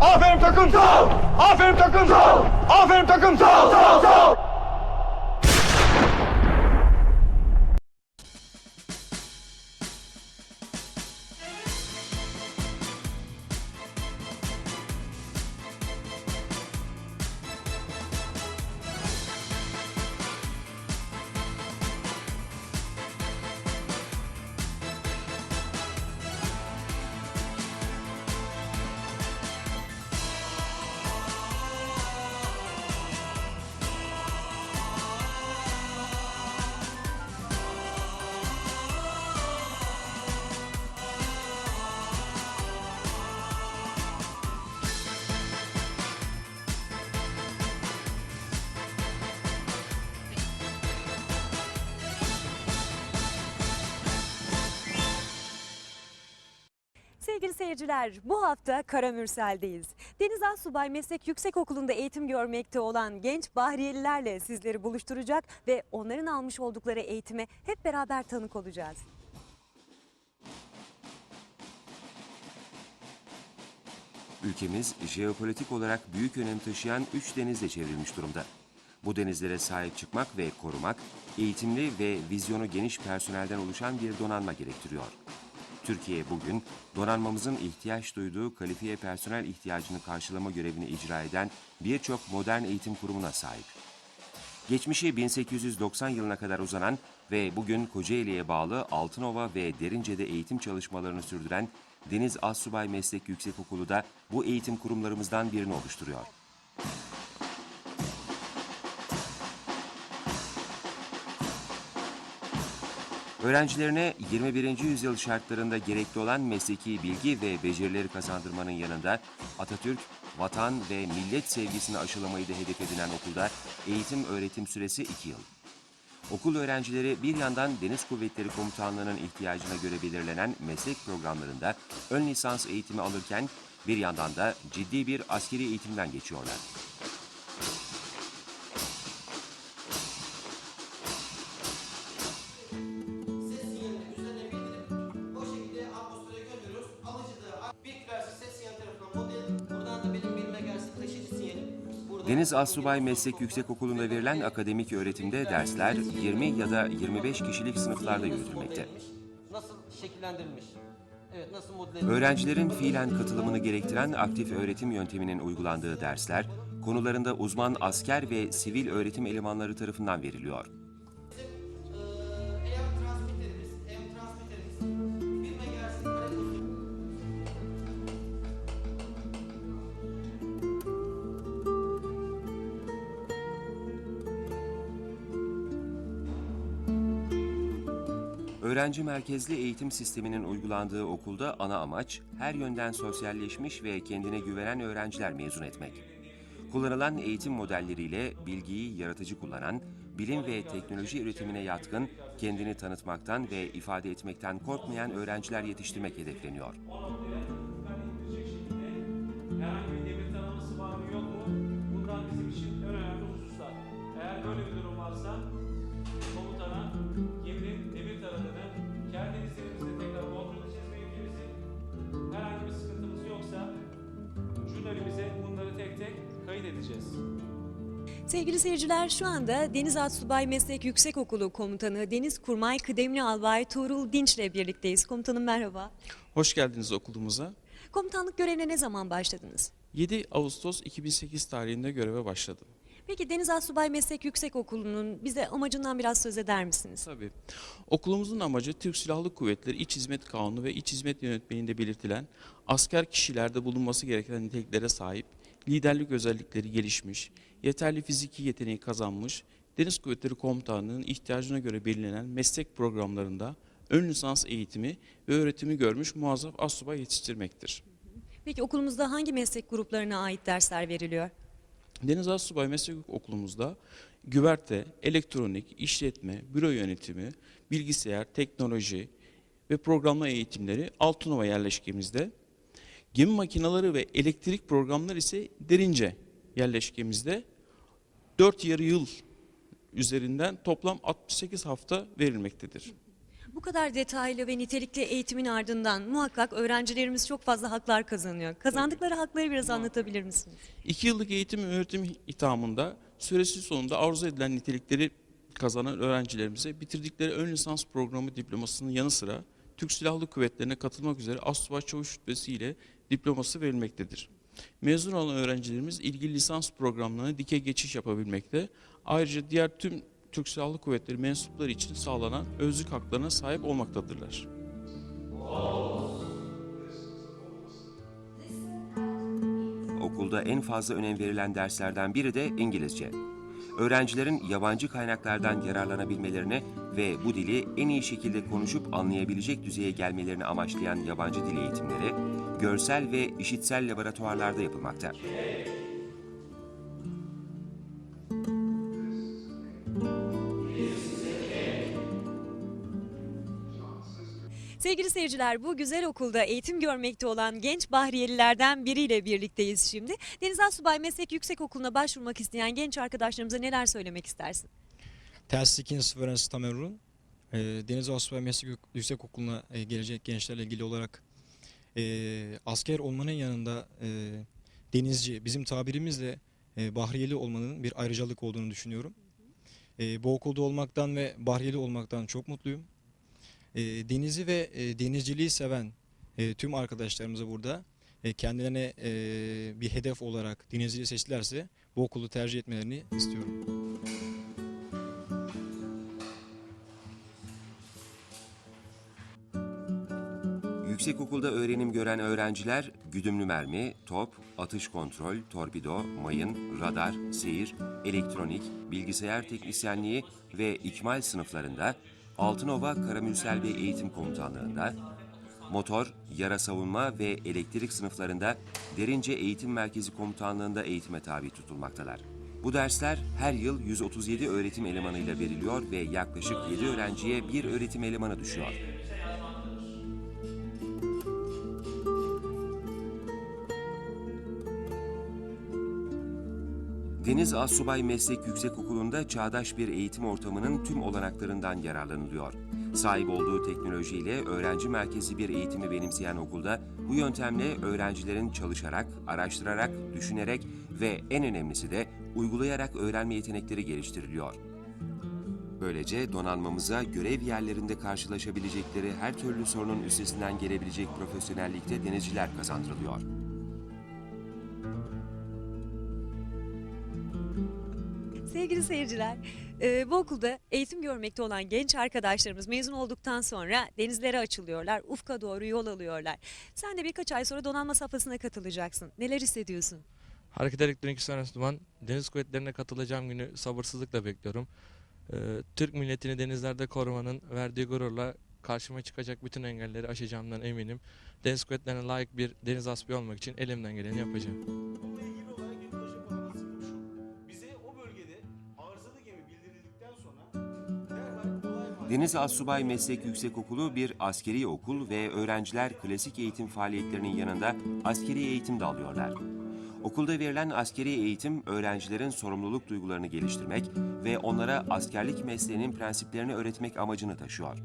Aferin takım. Sağ ol. Aferin takım. Sağ ol. Aferin takım. Sağ ol. Sağ ol. Sağ ol. Seyirciler, bu hafta Karamürsel'deyiz. Deniz Assubay Meslek Yüksekokulu'nda eğitim görmekte olan genç Bahriyelilerle sizleri buluşturacak ve onların almış oldukları eğitime hep beraber tanık olacağız. Ülkemiz jeopolitik olarak büyük önem taşıyan üç denizle çevrilmiş durumda. Bu denizlere sahip çıkmak ve korumak, eğitimli ve vizyonu geniş personelden oluşan bir donanma gerektiriyor. Türkiye bugün donanmamızın ihtiyaç duyduğu kalifiye personel ihtiyacını karşılama görevini icra eden birçok modern eğitim kurumuna sahip. Geçmişi 1890 yılına kadar uzanan ve bugün Kocaeli'ye bağlı Altınova ve Derince'de eğitim çalışmalarını sürdüren Deniz Assubay Meslek Yüksekokulu da bu eğitim kurumlarımızdan birini oluşturuyor. Öğrencilerine 21. yüzyıl şartlarında gerekli olan mesleki bilgi ve becerileri kazandırmanın yanında Atatürk, vatan ve millet sevgisini aşılamayı da hedef edinen okulda eğitim öğretim süresi 2 yıl. Okul öğrencileri bir yandan Deniz Kuvvetleri Komutanlığı'nın ihtiyacına göre belirlenen meslek programlarında ön lisans eğitimi alırken bir yandan da ciddi bir askeri eğitimden geçiyorlar. Deniz Assubay Meslek Yüksekokulu'nda verilen akademik öğretimde dersler 20 ya da 25 kişilik sınıflarda yürütülmekte. Nasıl şekillendirilmiş? Evet nasıl model? Öğrencilerin fiilen katılımını gerektiren aktif öğretim yönteminin uygulandığı dersler, konularında uzman asker ve sivil öğretim elemanları tarafından veriliyor. Öğrenci merkezli eğitim sisteminin uygulandığı okulda ana amaç her yönden sosyalleşmiş ve kendine güvenen öğrenciler mezun etmek. Kullanılan eğitim modelleriyle bilgiyi yaratıcı kullanan, bilim ve teknoloji üretimine yatkın, kendini tanıtmaktan ve ifade etmekten korkmayan öğrenciler yetiştirmek hedefleniyor. herhangi bir devir tanıması var mı yok mu? Bunlar bizim için en önemli hususlar. Eğer böyle bir durum kayıt edeceğiz. Sevgili seyirciler şu anda Deniz Assubay Meslek Yüksekokulu Komutanı Deniz Kurmay Kıdemli Albay Tuğrul Dinç ile birlikteyiz. Komutanım merhaba. Hoş geldiniz okulumuza. Komutanlık görevine ne zaman başladınız? 7 Ağustos 2008 tarihinde göreve başladım. Peki Deniz Assubay Meslek Yüksekokulu'nun bize amacından biraz söz eder misiniz? Tabii. Okulumuzun amacı Türk Silahlı Kuvvetleri İç Hizmet Kanunu ve İç Hizmet Yönetmeliğinde belirtilen asker kişilerde bulunması gereken niteliklere sahip, liderlik özellikleri gelişmiş, yeterli fiziki yeteneği kazanmış, Deniz Kuvvetleri Komutanlığı'nın ihtiyacına göre belirlenen meslek programlarında ön lisans eğitimi ve öğretimi görmüş muazzaf assubay yetiştirmektir. Peki okulumuzda hangi meslek gruplarına ait dersler veriliyor? Deniz Assubay Meslek Okulumuzda güverte, elektronik, işletme, büro yönetimi, bilgisayar, teknoloji ve programlama eğitimleri Altınova yerleşkemizde. Gemi makineleri ve elektrik programları ise Derince yerleşkemizde 4 yarı yıl üzerinden toplam 68 hafta verilmektedir. Bu kadar detaylı ve nitelikli eğitimin ardından muhakkak öğrencilerimiz çok fazla haklar kazanıyor. Kazandıkları hakları biraz anlatabilir misiniz? İki yıllık eğitim ve öğretim ithamında süresi sonunda arzu edilen nitelikleri kazanan öğrencilerimize bitirdikleri ön lisans programı diplomasının yanı sıra Türk Silahlı Kuvvetleri'ne katılmak üzere Asubay Çavuş rütbesi ile diploması verilmektedir. Mezun olan öğrencilerimiz ilgili lisans programlarına dike geçiş yapabilmekte. Ayrıca diğer tüm Türk Silahlı Kuvvetleri mensupları için sağlanan özlük haklarına sahip olmaktadırlar. Okulda en fazla önem verilen derslerden biri de İngilizce. Öğrencilerin yabancı kaynaklardan yararlanabilmelerine ve bu dili en iyi şekilde konuşup anlayabilecek düzeye gelmelerini amaçlayan yabancı dil eğitimleri, görsel ve işitsel laboratuvarlarda yapılmakta. Sevgili seyirciler bu güzel okulda eğitim görmekte olan genç Bahriyelilerden biriyle birlikteyiz şimdi. Deniz Asubay Meslek Yüksekokulu'na başvurmak isteyen genç arkadaşlarımıza neler söylemek istersin? Ters 2. Sıfırens Tamerun. E, Deniz Asubay Meslek Yük- Yüksekokulu'na e, gelecek gençlerle ilgili olarak e, asker olmanın yanında e, denizci, bizim tabirimizle e, bahriyeli olmanın bir ayrıcalık olduğunu düşünüyorum. E, bu okulda olmaktan ve bahriyeli olmaktan çok mutluyum. E, denizi ve e, denizciliği seven e, tüm arkadaşlarımıza burada e, kendilerine e, bir hedef olarak denizciliği seçtilerse bu okulu tercih etmelerini istiyorum. Yüksekokulda öğrenim gören öğrenciler güdümlü mermi, top, atış kontrol, torpido, mayın, radar, seyir, elektronik, bilgisayar teknisyenliği ve ikmal sınıflarında Altınova Karamürsel ve Eğitim Komutanlığı'nda, motor, yara savunma ve elektrik sınıflarında Derince Eğitim Merkezi Komutanlığı'nda eğitime tabi tutulmaktalar. Bu dersler her yıl 137 öğretim elemanıyla veriliyor ve yaklaşık 7 öğrenciye bir öğretim elemanı düşüyor. Deniz Assubay Meslek Yüksekokulu'nda çağdaş bir eğitim ortamının tüm olanaklarından yararlanılıyor. Sahip olduğu teknolojiyle öğrenci merkezi bir eğitimi benimseyen okulda bu yöntemle öğrencilerin çalışarak, araştırarak, düşünerek ve en önemlisi de uygulayarak öğrenme yetenekleri geliştiriliyor. Böylece donanmamıza görev yerlerinde karşılaşabilecekleri her türlü sorunun üstesinden gelebilecek profesyonellikte denizciler kazandırılıyor. Sevgili seyirciler, e, bu okulda eğitim görmekte olan genç arkadaşlarımız mezun olduktan sonra denizlere açılıyorlar, ufka doğru yol alıyorlar. Sen de birkaç ay sonra donanma safhasına katılacaksın. Neler hissediyorsun? Hareket Elektronik Üstüne Duman, Deniz Kuvvetleri'ne katılacağım günü sabırsızlıkla bekliyorum. Ee, Türk milletini denizlerde korumanın verdiği gururla karşıma çıkacak bütün engelleri aşacağımdan eminim. Deniz Kuvvetleri'ne layık bir deniz aspi olmak için elimden geleni yapacağım. Deniz Assubay Meslek Yüksekokulu bir askeri okul ve öğrenciler klasik eğitim faaliyetlerinin yanında askeri eğitim de alıyorlar. Okulda verilen askeri eğitim öğrencilerin sorumluluk duygularını geliştirmek ve onlara askerlik mesleğinin prensiplerini öğretmek amacını taşıyor.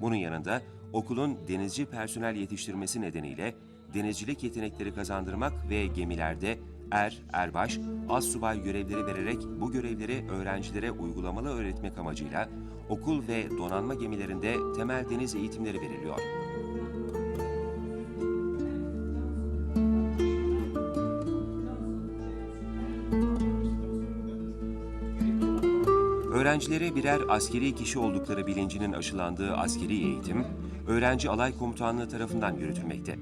Bunun yanında okulun denizci personel yetiştirmesi nedeniyle denizcilik yetenekleri kazandırmak ve gemilerde er, erbaş, az subay görevleri vererek bu görevleri öğrencilere uygulamalı öğretmek amacıyla okul ve donanma gemilerinde temel deniz eğitimleri veriliyor. Öğrencilere birer askeri kişi oldukları bilincinin aşılandığı askeri eğitim, öğrenci alay komutanlığı tarafından yürütülmekte.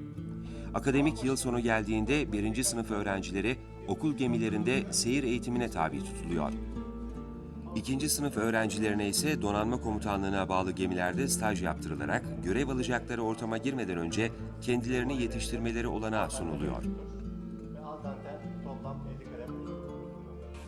Akademik yıl sonu geldiğinde birinci sınıf öğrencileri okul gemilerinde seyir eğitimine tabi tutuluyor. İkinci sınıf öğrencilerine ise donanma komutanlığına bağlı gemilerde staj yaptırılarak görev alacakları ortama girmeden önce kendilerini yetiştirmeleri olanağı sunuluyor.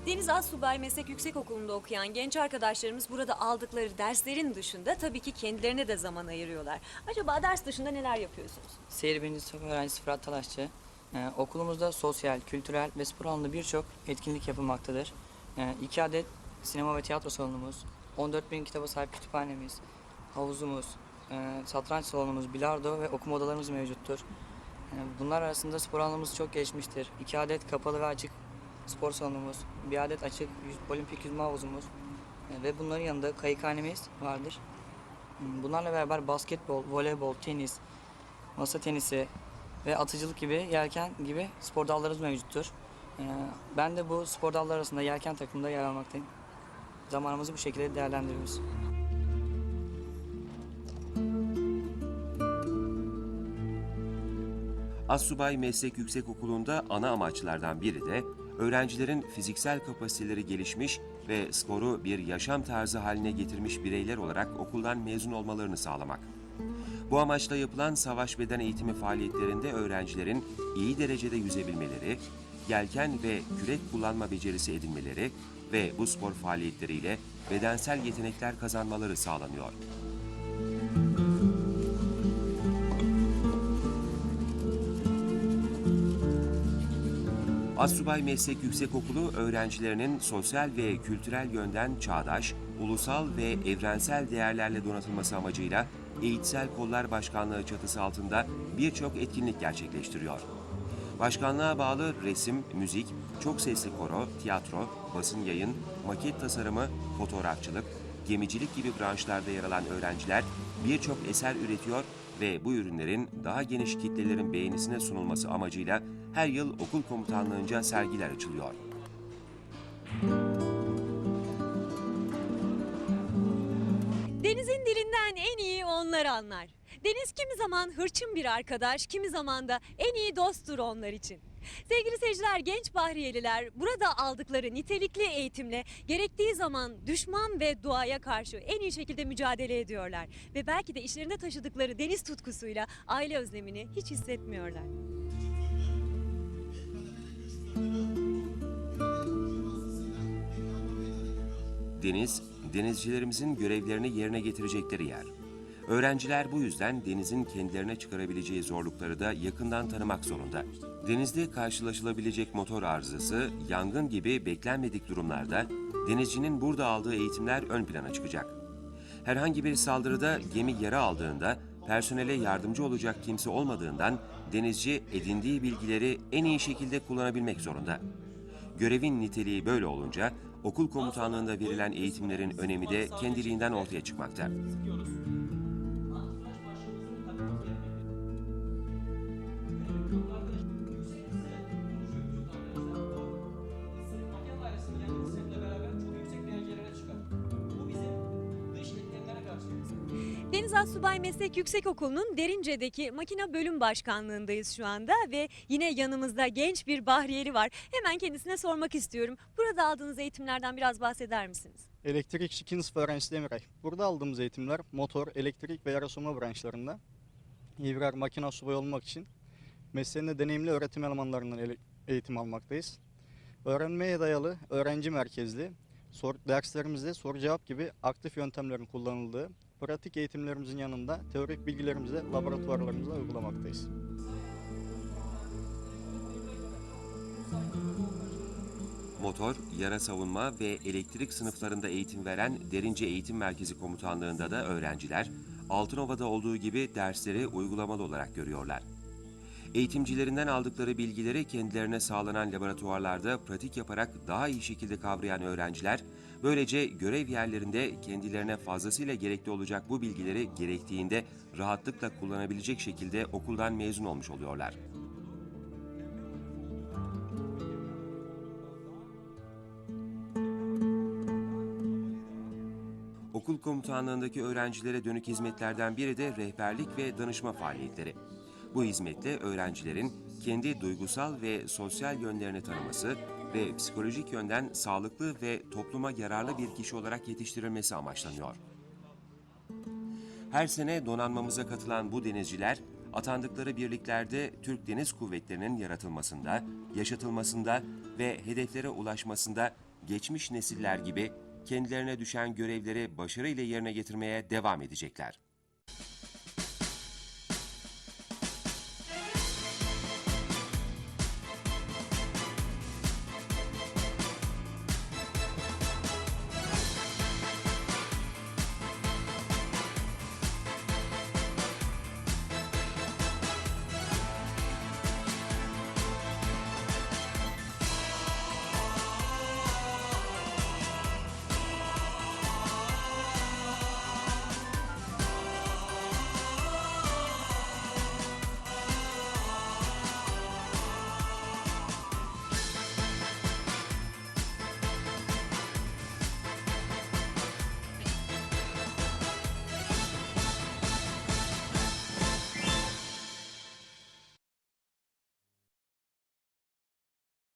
Deniz Assubay Meslek Yüksekokulu'nda okuyan genç arkadaşlarımız burada aldıkları derslerin dışında tabii ki kendilerine de zaman ayırıyorlar. Acaba ders dışında neler yapıyorsunuz? Seyir birinci sınıf öğrencisi Fırat Talaşçı. Ee, okulumuzda sosyal, kültürel ve spor alanında birçok etkinlik yapılmaktadır. Ee, iki adet sinema ve tiyatro salonumuz, 14 bin kitaba sahip kütüphanemiz, havuzumuz, e, satranç salonumuz, bilardo ve okuma odalarımız mevcuttur. E, bunlar arasında spor alanımız çok gelişmiştir. İki adet kapalı ve açık spor salonumuz, bir adet açık yüz- olimpik yüzme havuzumuz e, ve bunların yanında kayıkhanemiz vardır. Bunlarla beraber basketbol, voleybol, tenis, masa tenisi ve atıcılık gibi yelken gibi spor dallarımız mevcuttur. E, ben de bu spor dalları arasında yelken takımında yer almaktayım. Zamanımızı bu şekilde değerlendiriyoruz. Assubay Meslek Yüksekokulu'nda ana amaçlardan biri de öğrencilerin fiziksel kapasiteleri gelişmiş ve sporu bir yaşam tarzı haline getirmiş bireyler olarak okuldan mezun olmalarını sağlamak. Bu amaçla yapılan savaş beden eğitimi faaliyetlerinde öğrencilerin iyi derecede yüzebilmeleri, yelken ve kürek kullanma becerisi edinmeleri ve bu spor faaliyetleriyle bedensel yetenekler kazanmaları sağlanıyor. Assubay Meslek Yüksekokulu öğrencilerinin sosyal ve kültürel yönden çağdaş, ulusal ve evrensel değerlerle donatılması amacıyla Eğitsel Kollar Başkanlığı çatısı altında birçok etkinlik gerçekleştiriyor. Başkanlığa bağlı resim, müzik, çok sesli koro, tiyatro, basın yayın, maket tasarımı, fotoğrafçılık, gemicilik gibi branşlarda yer alan öğrenciler birçok eser üretiyor ve bu ürünlerin daha geniş kitlelerin beğenisine sunulması amacıyla her yıl okul komutanlığınca sergiler açılıyor. Denizin dilinden en iyi onlar anlar. Deniz kimi zaman hırçın bir arkadaş, kimi zaman da en iyi dosttur onlar için. Sevgili seyirciler, genç Bahriyeliler burada aldıkları nitelikli eğitimle gerektiği zaman düşman ve doğaya karşı en iyi şekilde mücadele ediyorlar. Ve belki de işlerinde taşıdıkları deniz tutkusuyla aile özlemini hiç hissetmiyorlar. Deniz, denizcilerimizin görevlerini yerine getirecekleri yer. Öğrenciler bu yüzden denizin kendilerine çıkarabileceği zorlukları da yakından tanımak zorunda. Denizde karşılaşılabilecek motor arızası, yangın gibi beklenmedik durumlarda denizcinin burada aldığı eğitimler ön plana çıkacak. Herhangi bir saldırıda gemi yara aldığında personele yardımcı olacak kimse olmadığından denizci edindiği bilgileri en iyi şekilde kullanabilmek zorunda. Görevin niteliği böyle olunca okul komutanlığında verilen eğitimlerin önemi de kendiliğinden ortaya çıkmakta. Deniz Assubay Meslek Yüksekokulu'nun Derince'deki makine bölüm başkanlığındayız şu anda ve yine yanımızda genç bir Bahriyeli var. Hemen kendisine sormak istiyorum. Burada aldığınız eğitimlerden biraz bahseder misiniz? Elektrik ikinci sınıf öğrencisi Demiray. Burada aldığımız eğitimler motor, elektrik ve yarasoma branşlarında iyi birer makine subayı olmak için mesleğinde deneyimli öğretim elemanlarından ele- eğitim almaktayız. Öğrenmeye dayalı, öğrenci merkezli, sor, derslerimizde soru cevap gibi aktif yöntemlerin kullanıldığı, pratik eğitimlerimizin yanında teorik bilgilerimizi laboratuvarlarımızda uygulamaktayız. Motor, yara savunma ve elektrik sınıflarında eğitim veren Derince Eğitim Merkezi Komutanlığı'nda da öğrenciler Altınova'da olduğu gibi dersleri uygulamalı olarak görüyorlar. Eğitimcilerinden aldıkları bilgileri kendilerine sağlanan laboratuvarlarda pratik yaparak daha iyi şekilde kavrayan öğrenciler, böylece görev yerlerinde kendilerine fazlasıyla gerekli olacak bu bilgileri gerektiğinde rahatlıkla kullanabilecek şekilde okuldan mezun olmuş oluyorlar. Okul komutanlığındaki öğrencilere dönük hizmetlerden biri de rehberlik ve danışma faaliyetleri. Bu hizmetle öğrencilerin kendi duygusal ve sosyal yönlerini tanıması ve psikolojik yönden sağlıklı ve topluma yararlı bir kişi olarak yetiştirilmesi amaçlanıyor. Her sene donanmamıza katılan bu denizciler, atandıkları birliklerde Türk Deniz Kuvvetleri'nin yaratılmasında, yaşatılmasında ve hedeflere ulaşmasında geçmiş nesiller gibi kendilerine düşen görevleri başarıyla yerine getirmeye devam edecekler.